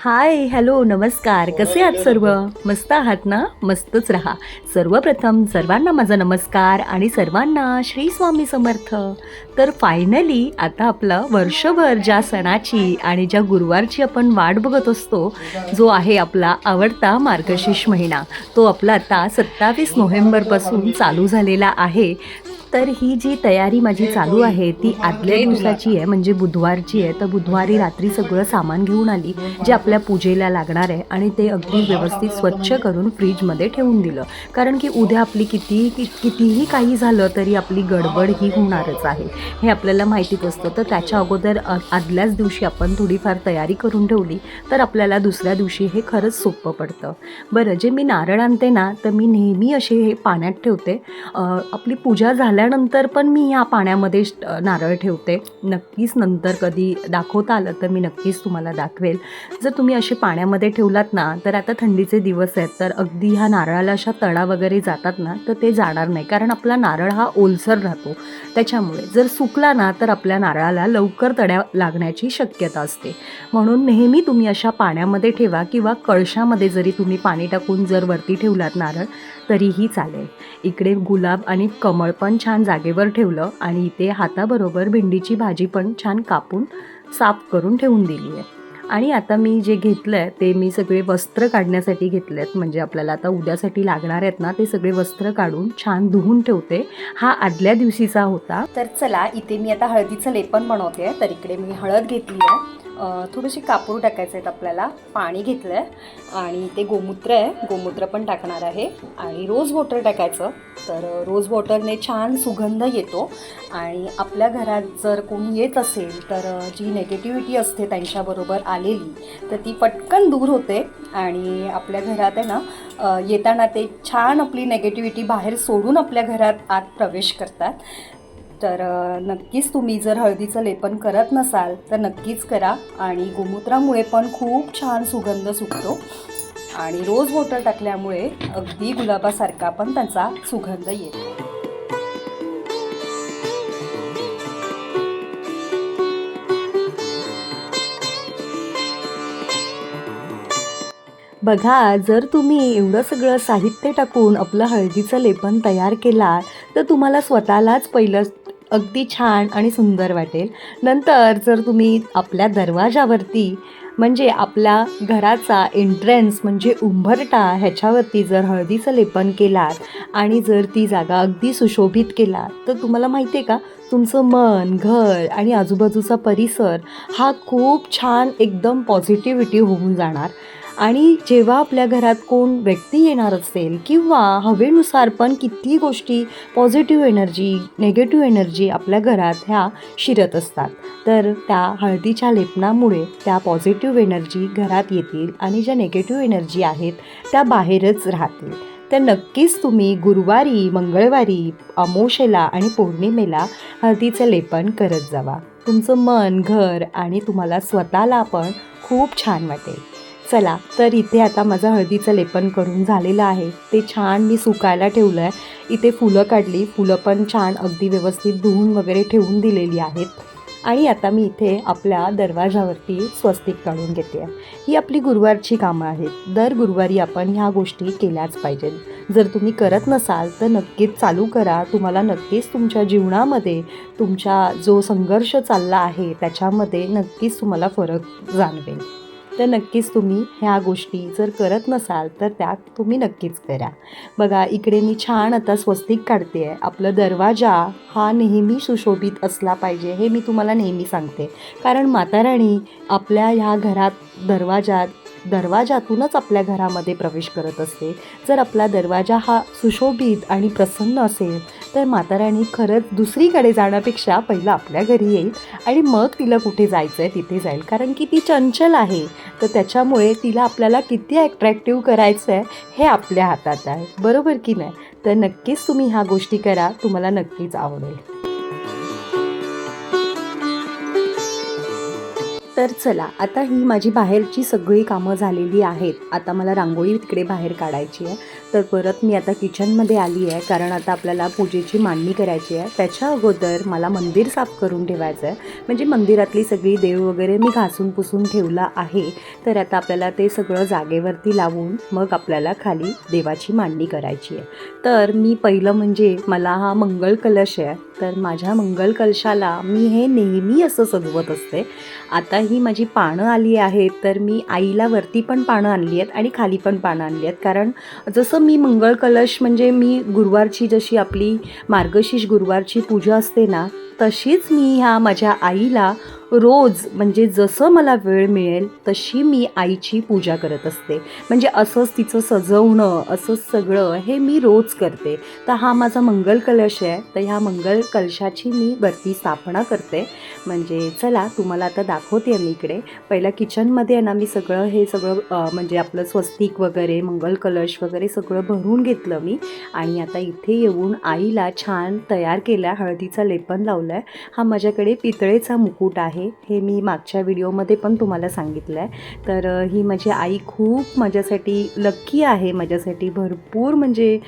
Hi hello नमस्कार. कसे आहात सर्व? मस्त आहात ना? मस्तच राहा. सर्वप्रथम सर्वांना माझा नमस्कार आणि सर्वांना श्री स्वामी समर्थ. तर फायनली आता आपलं वर्षभर ज्या सणाची आणि ज्या गुरुवारची आपण वाट बघत असतो जो आहे आपला आवडता मार्गशीर्ष महिना तो आपला आता सत्तावीस नोव्हेंबरपासून चालू झालेला आहे. तर ही जी तयारी माझी चालू आहे ती आदल्या दिवसाची आहे म्हणजे बुधवारची आहे. तर बुधवारी रात्री सगळं सामान घेऊन आली जे आपल्या पूजेला लागणार आहे आणि ते अगदी व्यवस्थित स्वच्छ करून फ्रीजमध्ये ठेवून दिलं. कारण की उद्या आपली किती कितीही काही झालं तरी आपली गडबड ही होणारच आहे. हे आपल्याला माहितीच असतं. तर त्याच्या अगोदर आदल्याच दिवशी आपण थोडीफार तयारी करून ठेवली तर आपल्याला दुसऱ्या दिवशी हे खरंच सोपं पडतं. बरं जे मी नारळ आणते ना तर मी नेहमी असे हे पाण्यात ठेवते. आपली पूजा झाली झाल्यानंतर पण मी ह्या पाण्यामध्ये नारळ ठेवते. नक्कीच नंतर कधी दाखवता आलं तर मी नक्कीच तुम्हाला दाखवेल. जर तुम्ही असे पाण्यामध्ये ठेवलात ना तर आता थंडीचे दिवस आहेत तर अगदी ह्या नारळाला अशा तडा वगैरे जातात ना तर ते जाणार नाही. कारण आपला नारळ हा ओलसर राहतो. त्याच्यामुळे जर सुकला ना तर आपल्या नारळाला लवकर तड्या लागण्याची शक्यता असते. म्हणून नेहमी तुम्ही अशा पाण्यामध्ये ठेवा किंवा कळशामध्ये जरी तुम्ही पाणी टाकून जर वरती ठेवलात नारळ तरीही चालेल. इकडे गुलाब आणि कमळ पण छान जागेवर ठेवलं आणि इथे हाताबरोबर भेंडीची भाजी पण छान कापून साफ करून ठेवून दिली आहे. आणि आता मी जे घेतलं आहे ते मी सगळे वस्त्र काढण्यासाठी घेतले आहेत म्हणजे आपल्याला आता उद्यासाठी लागणार आहेत ना ते सगळे वस्त्र काढून छान धुवून ठेवते. हा आदल्या दिवशीचा होता. तर चला इथे मी आता हळदीचं लेपन बनवते. तर इकडे मी हळद घेतली आहे. थोडीशी कापूर टाकायचे आहेत आपल्याला. पाणी घेतलं आहे आणि ते गोमूत्र आहे. गोमूत्र पण टाकणार आहे. आणि रोज वॉटर टाकायचं. तर रोज वॉटरने छान सुगंध येतो. आणि आपल्या घरात जर कोणी येत असेल तर जी नेगेटिव्हिटी असते त्यांच्याबरोबर आलेली तर ती पटकन दूर होते. आणि आपल्या घरात आहे ना येताना ते छान आपली नेगेटिव्हिटी बाहेर सोडून आपल्या घरात आत प्रवेश करतात. तर नक्कीच तुम्ही जर हळदीचं लेपन करत नसाल तर नक्कीच करा. आणि गोमूत्रामुळे पण खूप छान सुगंध सुटतो. आणि रोज वॉटर टाकल्यामुळे अगदी गुलाबासारखा पण त्याचा सुगंध येतो. बघा जर तुम्ही एवढं सगळं साहित्य टाकून आपलं हळदीचं लेपन तयार केला तर तुम्हाला स्वतःलाच पहिलं अगदी छान आणि सुंदर वाटेल. नंतर जर तुम्ही आपल्या दरवाजावरती म्हणजे आपल्या घराचा एंट्रन्स म्हणजे उंबरटा ह्याच्यावरती जर हळदीचं लेपन केलात आणि जर ती जागा अगदी सुशोभित केलात तर तुम्हाला माहिती आहे का? तुमचं मन घर आणि आजूबाजूचा परिसर हा खूप छान एकदम पॉझिटिव्हिटी होऊन जाणार. आणि जेव्हा आपल्या घरात कोण व्यक्ती येणार असेल किंवा हवेनुसार पण किती गोष्टी पॉझिटिव्ह एनर्जी नेगेटिव्ह एनर्जी आपल्या घरात ह्या शिरत असतात तर त्या हळदीच्या लेपनामुळे त्या पॉझिटिव्ह एनर्जी घरात येतील आणि ज्या नेगेटिव्ह एनर्जी आहेत त्या बाहेरच राहतील. तर नक्कीच तुम्ही गुरुवारी मंगळवारी अमोशेला आणि पौर्णिमेला हळदीचं लेपन करत जावा. तुमचं मन घर आणि तुम्हाला स्वतःला पण खूप छान वाटेल. चला तर इथे आता माझं हळदीचं लेपन करून झालेलं आहे. ते छान मी सुकायला ठेवलं आहे इथे फुलं काढली. फुलं पण छान अगदी व्यवस्थित धुवून वगैरे ठेवून दिलेली आहेत. आणि आता मी इथे आपल्या दरवाजावरती स्वस्तिक काढून घेते. ही आपली गुरुवारची कामं आहेत. दर गुरुवारी आपण ह्या गोष्टी केल्याच पाहिजेत. जर तुम्ही करत नसाल तर नक्कीच चालू करा. तुम्हाला नक्कीच तुमच्या जीवनामध्ये तुमचा जो संघर्ष चालला आहे त्याच्यामध्ये नक्कीच तुम्हाला फरक जाणवेल. तर नक्कीच तुम्ही ह्या गोष्टी जर करत नसाल तर त्या तुम्ही नक्कीच करा. बघा इकडे मी छान आता स्वस्तिक काढते आहे. आपला दरवाजा हा नेहमी सुशोभित असला पाहिजे हे मी तुम्हाला नेहमी सांगते. कारण माता राणी आपल्या ह्या घरात दरवाजात दरवाजातूनच आपल्या घरामध्ये प्रवेश करत असते. जर आपला दरवाजा हा सुशोभित आणि प्रसन्न असेल तर माताराणी खरंच दुसरीकडे जाण्यापेक्षा पहिलं आपल्या घरी येईल आणि मग तिला कुठे जायचं आहे तिथे जाईल. कारण की ती चंचल आहे. तर त्याच्यामुळे तिला आपल्याला किती ॲट्रॅक्टिव्ह करायचं आहे हे आपल्या हातात आहे. बरोबर की नाही? तर नक्कीच तुम्ही ह्या गोष्टी करा. तुम्हाला नक्कीच आवडेल. तर चला आता ही माझी बाहेरची सगळी कामं झालेली आहेत. आता मला रांगोळी तिकडे बाहेर काढायची आहे. तर परत मी आता किचनमध्ये आली आहे कारण आता आपल्याला पूजेची मांडणी करायची आहे. त्याच्या अगोदर मला मंदिर साफ करून ठेवायचं आहे. म्हणजे मंदिरातली सगळी देव वगैरे मी घासून पुसून ठेवला आहे. तर आता आपल्याला ते सगळं जागेवरती लावून मग आपल्याला खाली देवाची मांडणी करायची आहे. तर मी पहिलं म्हणजे मला हा मंगल कलश आहे तर माझ्या मंगल कलशाला मी हे नेहमी असं सजवत असते. आता ही माझी पानं आली आहेत तर मी आईला वरती पण पानं आणली आहेत आणि खाली पण पानं आणली आहेत. कारण जसं मी मंगळ कलश म्हणजे मी गुरुवारची जशी आपली मार्गशीर्ष गुरुवारची पूजा असते ना तशीच मी ह्या माझ्या आईला रोज म्हणजे जसं मला वेळ मिळेल तशी मी आईची पूजा करत असते. म्हणजे असंच तिचं सजवणं असंच सगळं हे मी रोज करते. तर हा माझा मंगल कलश आहे. तर ह्या मंगल कलशाची मी वरती स्थापना करते. म्हणजे चला तुम्हाला आता दाखवते मी इकडे. पहिलं किचनमध्ये आहे ना मी सगळं हे सगळं म्हणजे आपलं स्वस्तिक वगैरे मंगल कलश वगैरे सगळं भरून घेतलं मी. आणि आता इथे येऊन आईला छान तयार केला हळदीचा लेपन लावलं आहे हा माझ्याकडे पितळेचा मुकुट आहे हे मी मागच्या व्हिडिओमध्ये पण तुम्हाला सांगितलं आहे तर ही माझी आई खूप माझ्यासाठी लक्की आहे माझ्यासाठी भरपूर म्हणजे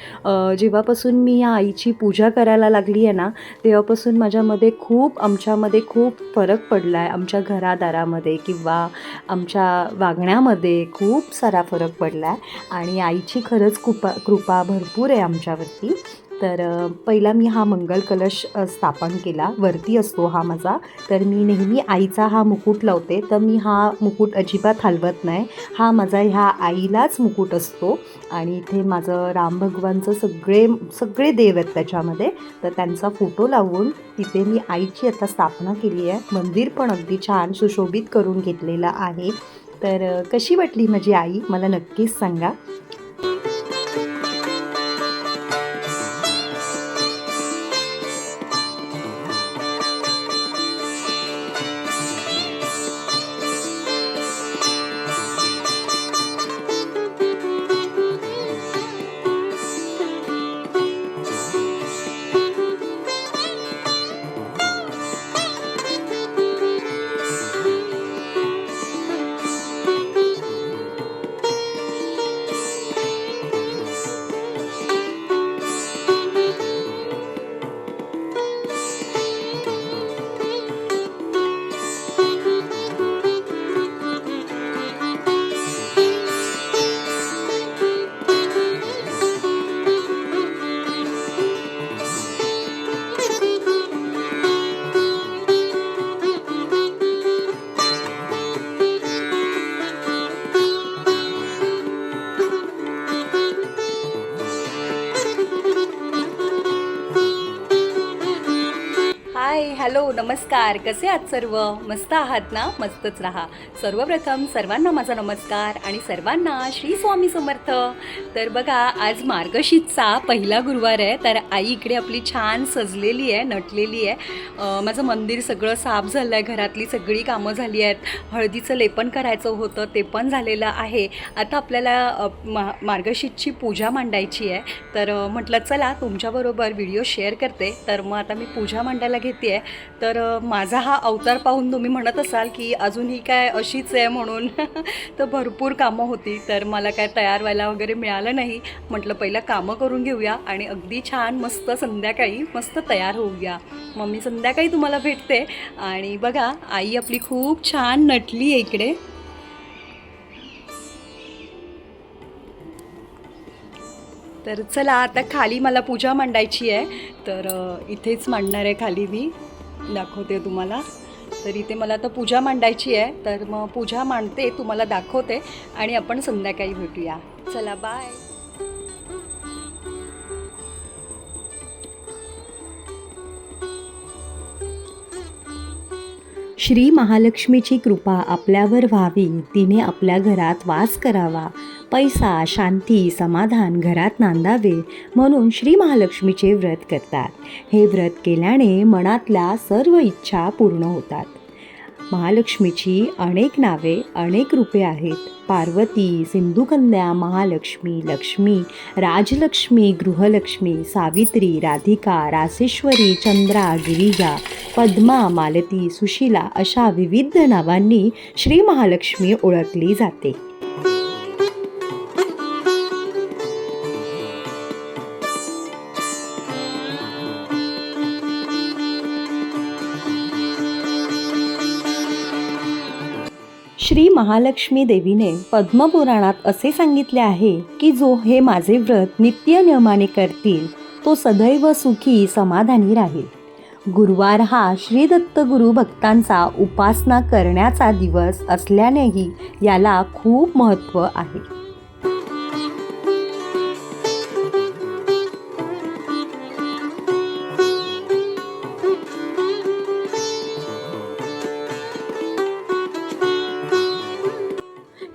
जेव्हापासून मी या आईची पूजा करायला लागली आहे ना तेव्हापासून माझ्यामध्ये खूप आमच्यामध्ये खूप खूप फरक पडला आहे आमच्या घरादारामध्ये किंवा आमच्या वागण्यामध्ये खूप सारा फरक पडला आहे आणि आईची खरंच कृपा कृपा भरपूर आहे आमच्यावरती. तर पहिला मी हा मंगल कलश स्थापन केला. वरती असतो हा माझा. तर मी नेहमी आईचा हा मुकुट लावते. तर मी हा मुकुट अजिबात हलवत नाही. हा माझा ह्या आईलाच मुकुट असतो. आणि इथे माझं राम भगवानचं सगळे सगळे देव आहेत त्याच्यामध्ये. तर त्यांचा फोटो लावून तिथे मी आईची आता स्थापना केली आहे. मंदिर पण अगदी छान सुशोभित करून घेतलेलं आहे. तर कशी वाटली माझी आई? मला नक्कीच सांगा. हाय हॅलो नमस्कार. कसे आहात सर्व? मस्त आहात ना? मस्तच राहा. सर्वप्रथम सर्वांना माझा नमस्कार आणि सर्वांना श्री स्वामी समर्थ. तर बघा आज मार्गशीतचा पहिला गुरुवार आहे. तर आई इकडे आपली छान सजलेली आहे नटलेली आहे. माझं मंदिर सगळं साफ झालं आहे घरातली सगळी कामं झाली आहेत. हळदीचं लेपन करायचं होतं ते पण झालेलं आहे. आता आपल्याला मा मार्गशीतची पूजा मांडायची आहे. तर म्हटलं चला तुमच्याबरोबर व्हिडिओ शेअर करते. तर मग आता मी पूजा मांडायला घेते. आहे तर माझा हा अवतार पाहून तुम्ही म्हणत असाल की अजूनही काय अशीच आहे म्हणून. तर भरपूर कामं होती. तर मला काय तयार व्हायला वगैरे मिळालं नाही. म्हटलं पहिलं कामं करून घेऊया आणि अगदी छान मस्त संध्याकाळी मस्त तयार होऊया मग मी संध्याकाळी तुम्हाला भेटते. आणि बघा आई आपली खूप छान नटली आहे इकडे. तर चला आता खाली मला पूजा मांडायची आहे. तर इथेच मांडणार आहे खाली मी. दाखवते तुम्हाला. तर इथे मला आता पूजा मांडायची आहे. तर मग पूजा मांडते तुम्हाला दाखवते. आणि आपण संध्याकाळी भेटूया. चला बाय श्री महालक्ष्मीची कृपा आपल्यावर व्हावी. तिने आपल्या घरात वास करावा. पैसा शांती समाधान घरात नांदावे म्हणून श्री महालक्ष्मीचे व्रत करतात. हे व्रत केल्याने मनातल्या सर्व इच्छा पूर्ण होतात. महालक्ष्मीची अनेक नावे अनेक रूपे आहेत. पार्वती सिंधुकन्या महालक्ष्मी लक्ष्मी राजलक्ष्मी गृहलक्ष्मी सावित्री राधिका रासेश्वरी चंद्रा गिरिजा पद्मा मालती सुशीला अशा विविध नावांनी श्री महालक्ष्मी ओळखली जाते. श्री महालक्ष्मी देवीने पद्मपुराणात असे सांगितले आहे की जो हे माझे व्रत नित्य नियमाने करतील तो सदैव सुखी समाधानी राहील. गुरुवार हा श्री दत्तगुरु भक्तांचा उपासना करण्याचा दिवस असल्यानेही याला खूप महत्त्व आहे.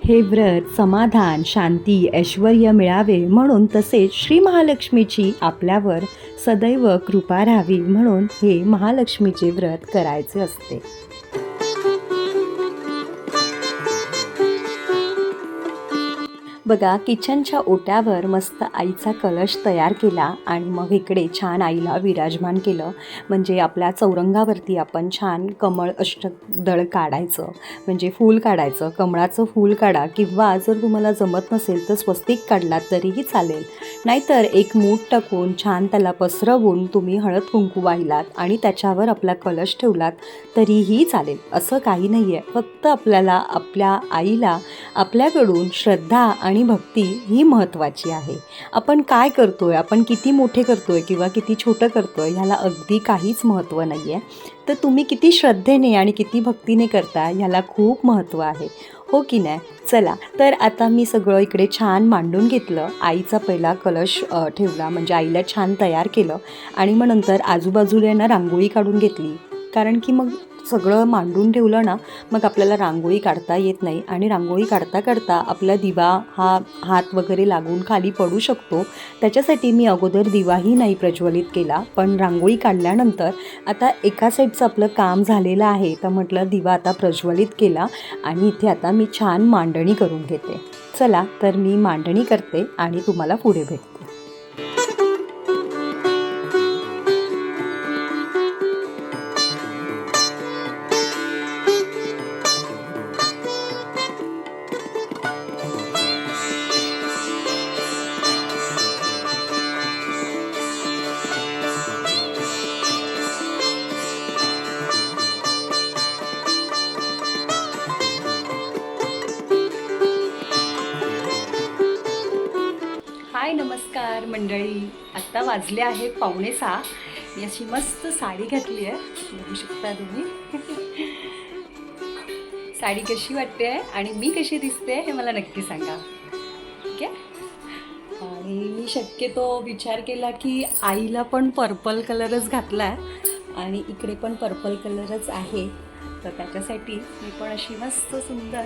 हे व्रत समाधान शांती ऐश्वर मिळावे म्हणून तसेच श्री महालक्ष्मीची आपल्यावर सदैव कृपा राहावी म्हणून हे महालक्ष्मीचे व्रत करायचे असते. बघा किचनच्या ओट्यावर मस्त आईचा कलश तयार केला आणि मग इकडे छान आईला विराजमान केलं. म्हणजे आपल्या चौरंगावरती आपण छान कमळ अष्टदळ काढायचं. म्हणजे फूल काढायचं. कमळाचं फूल काढा किंवा जर तुम्हाला जमत नसेल तर स्वस्तिक काढलात तरीही चालेल. नाहीतर एक मूठ टाकून छान त्याला पसरवून तुम्ही हळद कुंकू वाहिलात आणि त्याच्यावर आपला कलश ठेवलात तरीही चालेल. असं काही नाही आहे फक्त आपल्याला आपल्या आईला आपल्याकडून श्रद्धा आणि भक्ती ही महत्त्वाची आहे. आपण काय करतोय? आपण किती मोठे करतोय किंवा किती छोटं करतोय ह्याला अगदी काहीच महत्त्व नाही आहे तर तुम्ही किती श्रद्धेने आणि किती भक्तीने करता ह्याला खूप महत्त्व आहे. हो की नाही? चला तर आता मी सगळं इकडे छान मांडून घेतलं. आईचा पहिला कलश ठेवला. म्हणजे आईला छान तयार केलं. आणि मग नंतर आजूबाजूला ना रांगोळी काढून घेतली. कारण की मग सगळं मांडून ठेवलं ना मग आपल्याला रांगोळी काढता येत नाही आणि रांगोळी काढता काढता आपला दिवा हा हात वगैरे लागून खाली पडू शकतो. त्याच्यासाठी मी अगोदर दिवाही नाही प्रज्वलित केला पण रांगोळी काढल्यानंतर आता एका साईडचं आपलं काम झालेलं आहे तर म्हटलं दिवा आता प्रज्वलित केला आणि इथे आता मी छान मांडणी करून घेते. चला तर मी मांडणी करते आणि तुम्हाला पुढे भेटते. वाजले आहेत पावणे सहा. मी अशी मस्त साडी घातली आहे. बघू शकता तुम्ही. साडी कशी वाटते आहे आणि मी कशी दिसते हे मला नक्की सांगा. ठीक आहे आणि मी शक्यतो विचार केला की आईला पण पर्पल कलरच घातला आहे आणि इकडे पण पर्पल कलरच आहे. तर त्याच्यासाठी मी पण अशी मस्त सुंदर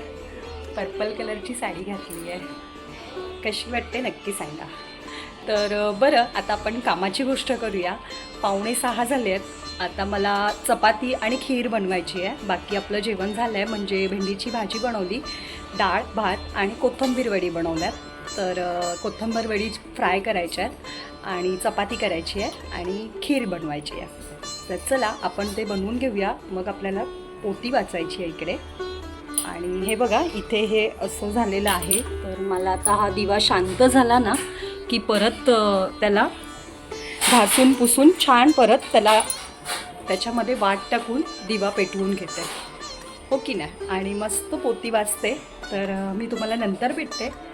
पर्पल कलरची साडी घातली आहे. कशी वाटते नक्की सांगा. तर बरं आता आपण कामाची गोष्ट करूया. पावणे सहा झाले आहेत. आता मला चपाती आणि खीर बनवायची आहे. बाकी आपलं जेवण झालं आहे म्हणजे भेंडीची भाजी बनवली डाळ भात आणि कोथिंबीर वडी बनवल्यात. तर अ, कोथिंबीर वडी फ्राय करायच्या आहेत आणि चपाती करायची आहे आणि खीर बनवायची आहे. तर चला आपण ते बनवून घेऊया. मग आपल्याला पोती वाचायची आहे इकडे. आणि हे बघा इथे हे असं झालेलं आहे. तर मला आता हा दिवा शांत झाला ना की परत त्याला घासून पुसून छान परत त्याला त्याच्यामध्ये वाट टाकून दिवा पेटवून घेते. हो की नाही? आणि मस्त पोती वाजते. तर मी तुम्हाला नंतर भेटते.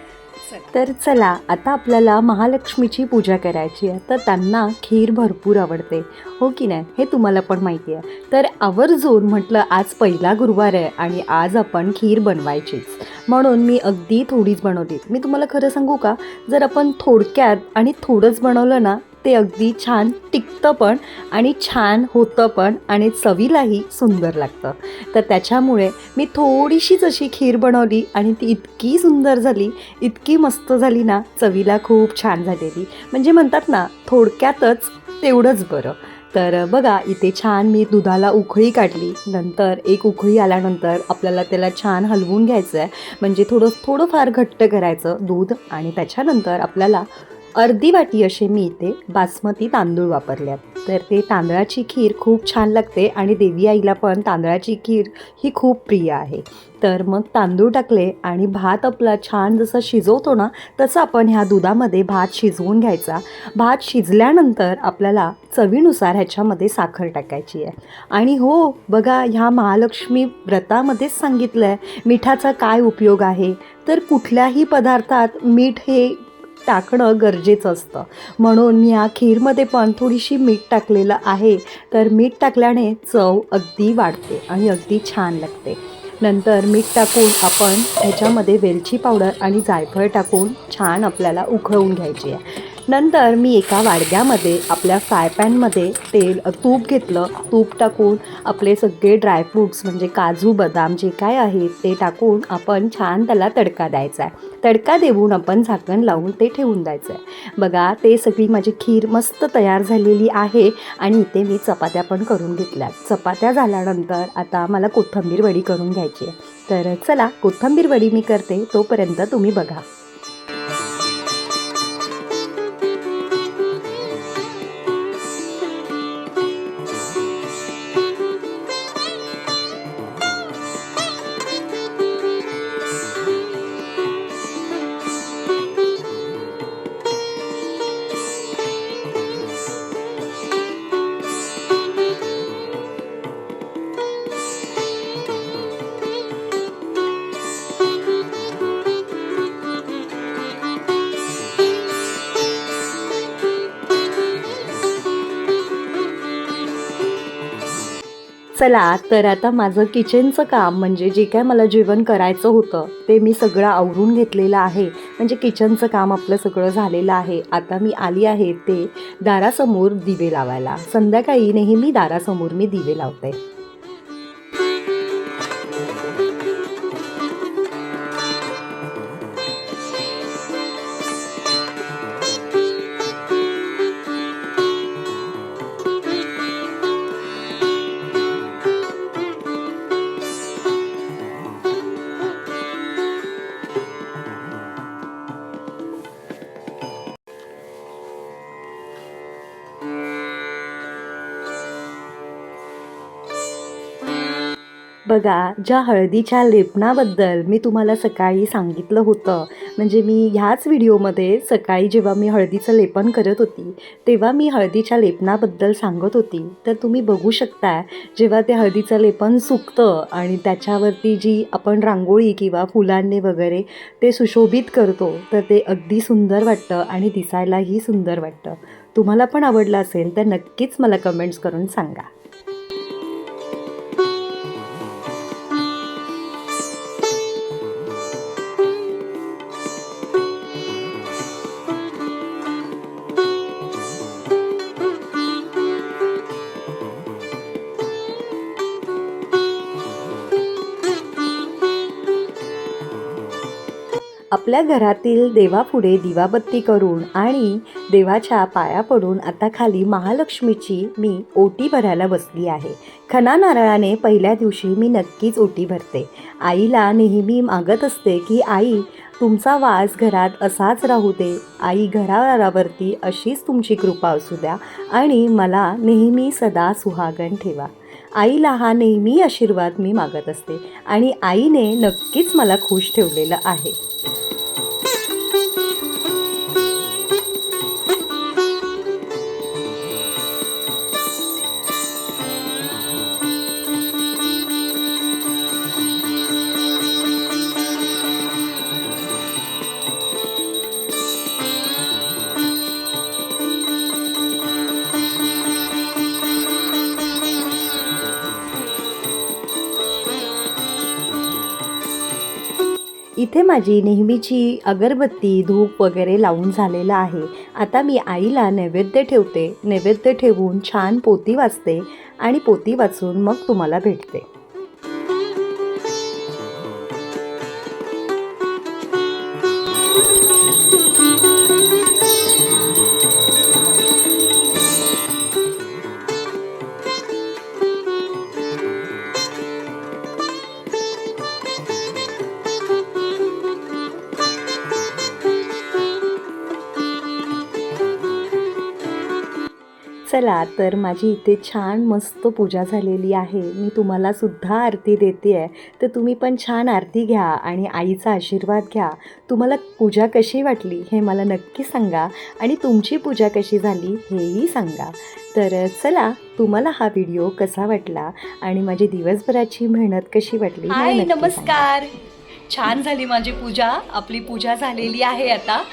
तर चला आता आपल्याला महालक्ष्मीची पूजा करायची आहे. तर त्यांना खीर भरपूर आवडते. हो की नाही? हे तुम्हाला पण माहिती आहे. तर आवर्जून म्हटलं आज पहिला गुरुवार आहे आणि आज आपण खीर बनवायचीच. म्हणून मी अगदी थोडीच बनवली. मी तुम्हाला खरं सांगू का? जर आपण थोडक्यात आणि थोडंच बनवलं ना ते अगदी छान टिकतं पण आणि छान होतं पण आणि चवीलाही सुंदर लागतं. तर त्याच्यामुळे मी थोडीशीच अशी खीर बनवली आणि ती इतकी सुंदर झाली इतकी मस्त झाली ना चवीला खूप छान झालेली. म्हणजे म्हणतात ना थोडक्यातच तेवढंच बरं. तर बघा इथे छान मी दुधाला उकळी काढली. नंतर एक उकळी आल्यानंतर आपल्याला त्याला छान हलवून घ्यायचं आहे म्हणजे थोडं थोडंफार घट्ट करायचं दूध आणि त्याच्यानंतर आपल्याला अर्धी वाटी असे मी इथे बासमती तांदूळ वापरले आहेत तर ते तांदळाची खीर खूप छान लागते आणि देवी आईला पण तांदळाची खीर ही खूप प्रिय आहे. तर मग तांदूळ टाकले आणि भात आपला छान जसं शिजवतो ना तसं आपण ह्या दुधामध्ये भात शिजवून घ्यायचा. भात शिजल्यानंतर आपल्याला चवीनुसार ह्याच्यामध्ये साखर टाकायची आहे. आणि हो बघा ह्या महालक्ष्मी व्रतामध्येच सांगितलं आहे मिठाचा काय उपयोग आहे? तर कुठल्याही पदार्थात मीठ हे टाकणं गरजेचं असतं. म्हणून मी या खीरमध्ये पण थोडीशी मीठ टाकलेलं आहे. तर मीठ टाकल्याने चव अगदी वाढते आणि अगदी छान लागते. नंतर मीठ टाकून आपण ह्याच्यामध्ये वेलची पावडर आणि जायफळ टाकून छान आपल्याला उकळवून घ्यायची आहे. नंतर मी एका वाडग्यामध्ये आपल्या फ्राय पॅनमध्ये तेल तूप घेतलं. तूप टाकून आपले सगळे ड्रायफ्रूट्स म्हणजे काजू बदाम जे काय आहेत ते टाकून आपण छान त्याला तडका द्यायचा आहे तडका देऊन आपण झाकण लावून ते ठेवून द्यायचं आहे बघा ते सगळी माझी खीर मस्त तयार झालेली आहे आणि इथे मी चपात्या पण करून घेतल्या चपात्या झाल्यानंतर आता मला कोथिंबीर वडी करून घ्यायची आहे. तर चला कोथिंबीर वडी मी करते. तोपर्यंत तुम्ही बघा. चला तर आता माझं किचनचं काम म्हणजे जे काय मला जेवण करायचं होतं ते मी सगळं आवरून घेतलेलं आहे. म्हणजे किचनचं काम आपलं सगळं झालेलं आहे. आता मी आली आहे ते दारासमोर दिवे लावायला. संध्याकाळी नेहमी दारासमोर मी दिवे लावते. बघा ज्या हळदीच्या लेपनाबद्दल मी तुम्हाला सकाळी सांगितलं होतं म्हणजे मी ह्याच व्हिडिओमध्ये सकाळी जेव्हा मी हळदीचं लेपन करत होती तेव्हा मी हळदीच्या लेपनाबद्दल सांगत होती. तर तुम्ही बघू शकता जेव्हा ते हळदीचं लेपन सुकतं आणि त्याच्यावरती जी आपण रांगोळी किंवा फुलांनी वगैरे ते सुशोभित करतो तर ते अगदी सुंदर वाटतं आणि दिसायलाही सुंदर वाटतं. तुम्हाला पण आवडलं असेल तर नक्कीच मला कमेंट्स करून सांगा. आपल्या घरातील देवापुढे दिवाबत्ती करून आणि देवाच्या पाया पडून आता खाली महालक्ष्मीची मी ओटी भरायला बसली आहे. खना नारळाने पहिल्या दिवशी मी नक्कीच ओटी भरते. आईला नेहमी मागत असते की आई तुमचा वास घरात असाच राहू दे. आई घरावरती अशीच तुमची कृपा असू द्या आणि मला नेहमी सदा सुहागण ठेवा. आईला हा नेहमी आशीर्वाद मी मागत असते आणि आईने नक्कीच मला खुश ठेवलेलं आहे. माझी नेहमीची अगरबत्ती धूप वगैरे लावून झालेलं आहे. आता मी आईला नैवेद्य ठेवते. नैवेद्य ठेवून छान पोती वाचते आणि पोती वाचून मग तुम्हाला भेटते. चला तर माझी इथे छान मस्त पूजा झालेली आहे. मी तुम्हाला सुद्धा आरती देते आहे तर तुम्ही पण छान आरती घ्या आणि आईचा आशीर्वाद घ्या. तुम्हाला पूजा कशी वाटली हे मला नक्की सांगा आणि तुमची पूजा कशी झाली हेही सांगा. तर चला तुम्हाला हा व्हिडिओ कसा वाटला आणि माझी दिवसभराची मेहनत कशी वाटली हाय. नमस्कार. छान झाली माझी पूजा. आपली पूजा झालेली आहे आता.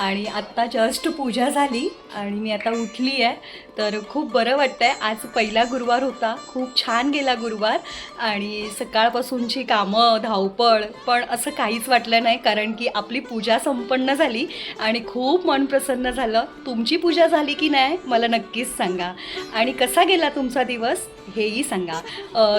आणि आत्ता जस्ट पूजा झाली आणि मी आता उठली आहे. तर खूप बरं वाटतं आहे आज पहिला गुरुवार होता. खूप छान गेला गुरुवार. आणि सकाळपासूनची कामं धावपळ पण असं काहीच वाटलं नाही कारण की आपली पूजा संपन्न झाली आणि खूप मन प्रसन्न झालं. तुमची पूजा झाली की नाही मला नक्कीच सांगा. आणि कसा गेला तुमचा दिवस हेही सांगा.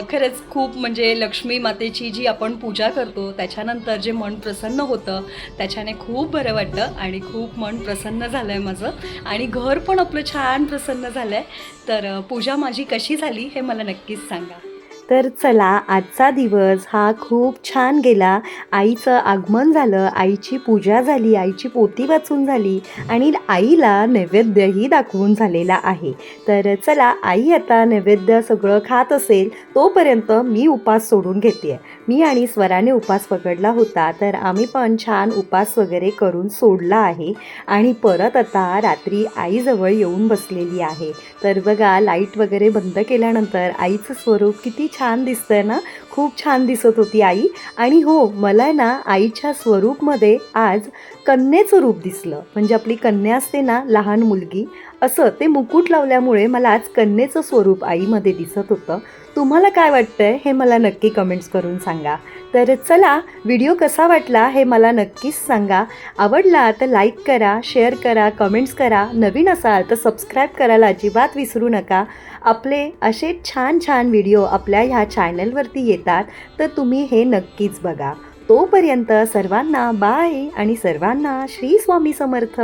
खरंच खूप म्हणजे लक्ष्मी मातेची जी आपण पूजा करतो त्याच्यानंतर जे मन प्रसन्न होतं त्याच्याने खूप बरं वाटतं आणि खूप मन प्रसन्न झालं आहे माझं. आणि घर पण आपलं छान प्रसन्न झालं आहे तर पूजा माझी कशी झाली हे मला नक्कीच सांगा. तर चला आजचा दिवस हा खूप छान गेला. आईचं आगमन झालं आईची पूजा झाली आईची पोती वाचून झाली आणि आईला नैवेद्यही दाखवून झालेला आहे. तर चला आई आता नैवेद्य सगळं खात असेल तोपर्यंत मी उपास सोडून घेते मी आणि स्वराने उपास पकडला होता तर आम्ही पण छान उपास वगैरे करून सोडला आहे. आणि परत आता रात्री आईजवळ येऊन बसलेली आहे. तर बघा लाइट वगैरे बंद केल्यानंतर आईचं स्वरूप किती छान दिसतंय ना? खूप छान दिसत होती आई. आणि हो मला ना आईच्या स्वरूपमध्ये आज कन्येचं रूप दिसलं. म्हणजे आपली कन्या असते ना लहान मुलगी असं ते मुकुट लावल्यामुळे मला आज कन्येचं स्वरूप आईमध्ये दिसत होतं. तुम्हाला काय वाटतंय? हे मला नक्की कमेंट्स करून सांगा. तर चला व्हिडिओ कसा वाटला हे मला नक्कीच सांगा. आवडला तर लाईक करा शेअर करा कमेंट्स करा. नवीन असाल तर सबस्क्राईब करायला अजिबात विसरू नका. आपले असे छान छान व्हिडिओ आपल्या ह्या चॅनलवरती येतात तर तुम्ही हे नक्कीच बघा. तोपर्यंत सर्वांना बाय आणि सर्वांना श्री स्वामी समर्थ.